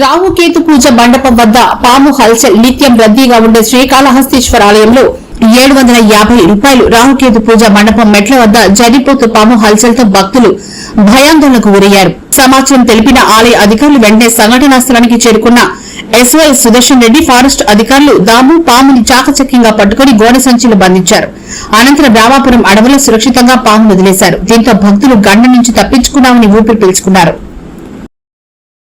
రాహుకేతు పూజ మండపం వద్ద పాము హల్చల్ నిత్యం రద్దీగా ఉండే శ్రీకాళహస్తీశ్వర ఆలయంలో ఏడు వందల యాభై రూపాయలు రాహుకేతు పూజ మండపం మెట్ల వద్ద జరిపోతు పాము హల్చల్తో భక్తులు భయాందోళనకు గురయ్యారు. సమాచారం తెలిపిన ఆలయ అధికారులు వెంటనే సంఘటనా స్థలానికి చేరుకున్న ఎస్వై సుదర్శన్ రెడ్డి ఫారెస్ట్ అధికారులు దాము పాముని చాకచక్యంగా పట్టుకుని గోడ సంచిలో బంధించారు. అనంతరం రామాపురం అడవులో సురక్షితంగా పామును వదిలేశారు. దీంతో భక్తులు గండ నుంచి తప్పించుకున్నామని ఊపిరి పీల్చుకున్నారు.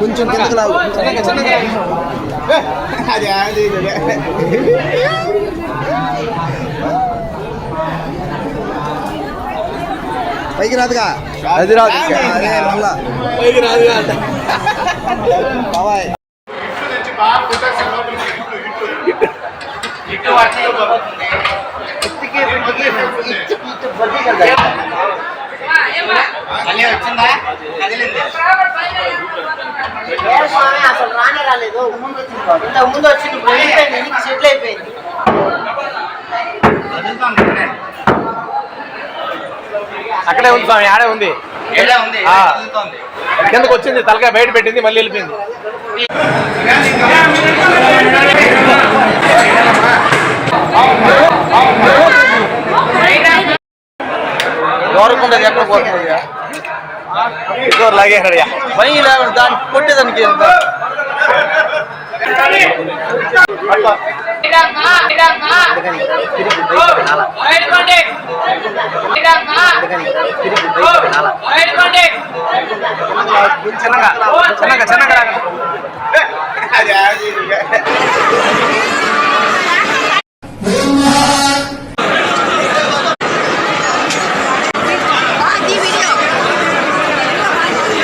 కొంచెం కిందకు అది పైకి రాదుగా అది రాదు అదే మళ్ళా పైకి రాదు అంట బాబాయ్ మళ్ళీ వచ్చిందా కదిలింది స్వామి, అసలు రానే రాలేదు. ఇంతకు ముందు వచ్చింది వెళ్ళిపోయింది వెనక్కి సెటిల్ అయిపోయింది. అక్కడే ఉంది స్వామి ఆడే ఉంది. కిందకు వచ్చింది తలకాయ బయట పెట్టింది మళ్ళీ వెళ్ళిపోయింది. గౌరవకుండా ఎక్కడ పోతుంది. ಇದು ಲಾಗೆ ಹರಿಯ ಮೈ ಲೆವೆನ್ ದಾನ್ ಕೊಟ್ಟೆ ತನಕ ಅಂತ ಚೆನ್ನಾಗ ಚೆನ್ನಾಗ ಚೆನ್ನಾಗ